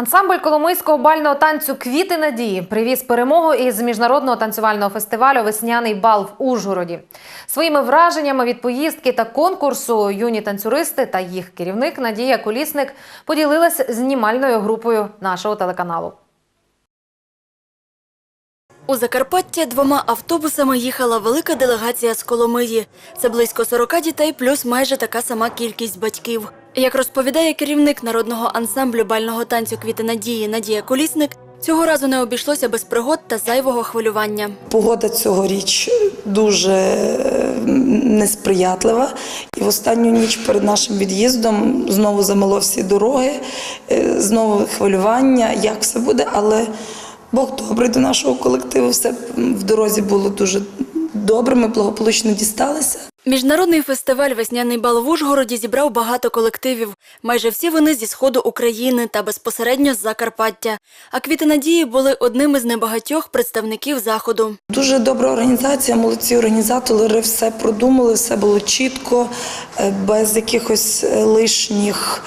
Ансамбль коломийського бального танцю Квіти надії привіз перемогу із міжнародного танцювального фестивалю Весняний бал в Ужгороді. Своїми враженнями від поїздки та конкурсу юні танцюристи та їх керівник Надія Колісник поділилась знімальною групою нашого телеканалу. У Закарпаття двома автобусами їхала велика делегація з Коломиї. Це близько 40 дітей, плюс майже така сама кількість батьків. Як розповідає керівник народного ансамблю бального танцю Квіти Надії Надія Колісник, цього разу не обійшлося без пригод та зайвого хвилювання. Погода цьогоріч дуже несприятлива. І в останню ніч перед нашим від'їздом знову замело всі дороги, е, знову хвилювання, як все буде, але Бог добрий до нашого колективу. Все в дорозі було дуже добре. Ми благополучно дісталися. Міжнародний фестиваль Весняний бал в Ужгороді зібрав багато колективів. Майже всі вони зі сходу України та безпосередньо з Закарпаття. А квіти надії були одним із небагатьох представників заходу. Дуже добра організація, молодці організатори, все продумали, все було чітко, е, без якихось е, лишніх,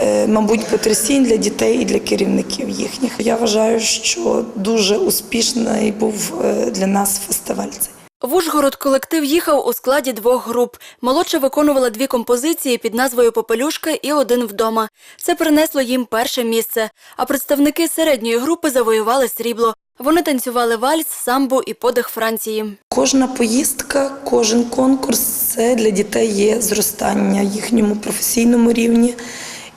е, мабуть, потрясінь для дітей і для керівників їхніх. Я вважаю, що дуже успішний був для нас фестиваль. В Ужгород колектив їхав у складі двох груп. Молодша виконувала дві композиції під назвою Попелюшка і один вдома. Це принесло їм перше місце. А представники середньої групи завоювали срібло. Вони танцювали вальс, самбу і подих Франції. Кожна поїздка, кожен конкурс це для дітей є зростання їхньому професійному рівні.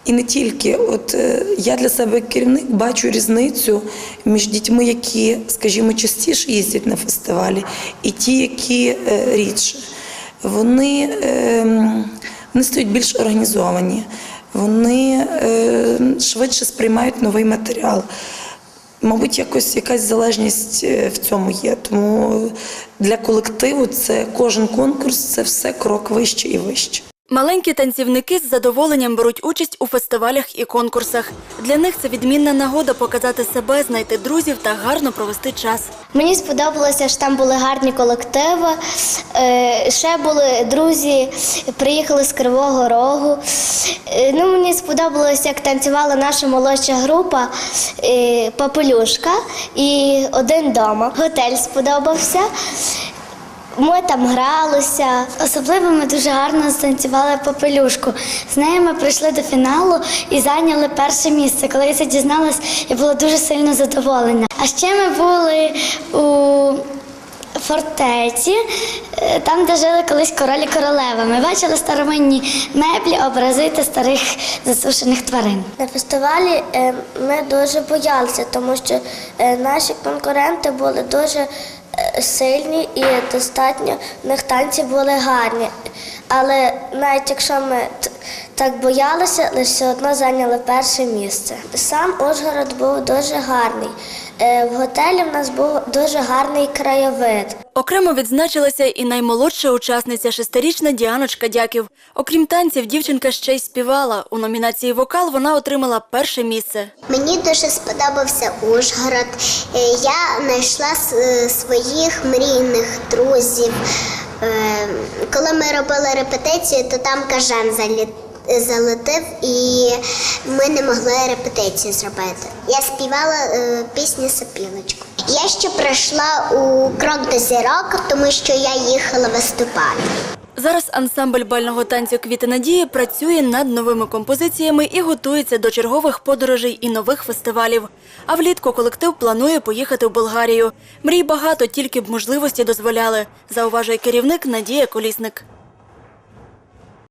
І не тільки, от е, я для себе керівник бачу різницю між дітьми, які, скажімо, частіше їздять на фестивалі, і ті, які е, рідше. Вони, е, вони стають більш організовані, вони е, швидше сприймають новий матеріал. Мабуть, якось якась залежність в цьому є. Тому для колективу це кожен конкурс це все крок вище і вище. Маленькі танцівники з задоволенням беруть участь у фестивалях і конкурсах. Для них це відмінна нагода показати себе, знайти друзів та гарно провести час. Мені сподобалося, що там були гарні колективи. Е, Ще були друзі, приїхали з Кривого Рогу. Е, Ну, мені сподобалося, як танцювала наша молодша група е, Попелюшка і один дома. Готель сподобався. Ми там гралися. Особливо ми дуже гарно станцювали попелюшку. З нею ми прийшли до фіналу і зайняли перше місце. Коли я це дізналась, я була дуже сильно задоволена. А ще ми були у фортеці, е, там, де жили колись королі королева. Ми бачили старовинні меблі, образи та старих засушених тварин. На фестивалі е, ми дуже боялися, тому що е, наші конкуренти були дуже сильні і достатньо в них танці були гарні. Але навіть якщо ми так боялися, лише все одно зайняли перше місце. Сам Ужгород був дуже гарний. Е, В готелі в нас був дуже гарний краєвид. Окремо відзначилася і наймолодша учасниця шестирічна Діаночка Дяків. Окрім танців, дівчинка ще й співала. У номінації Вокал вона отримала перше місце. Мені дуже сподобався Ужгород. Е, Я знайшла е, своїх мрійних друзів. Коли ми робили репетицію, то там кажан заліт. Залетив і ми не могли репетицію зробити. Я співала е, пісню Сопілочку. Я ще прийшла у крок до зірок, тому що я їхала виступати. Зараз ансамбль бального танцю Квіти Надії працює над новими композиціями і готується до чергових подорожей і нових фестивалів. А влітку колектив планує поїхати в Болгарію. Мрій багато, тільки б можливості дозволяли, зауважує керівник Надія Колісник.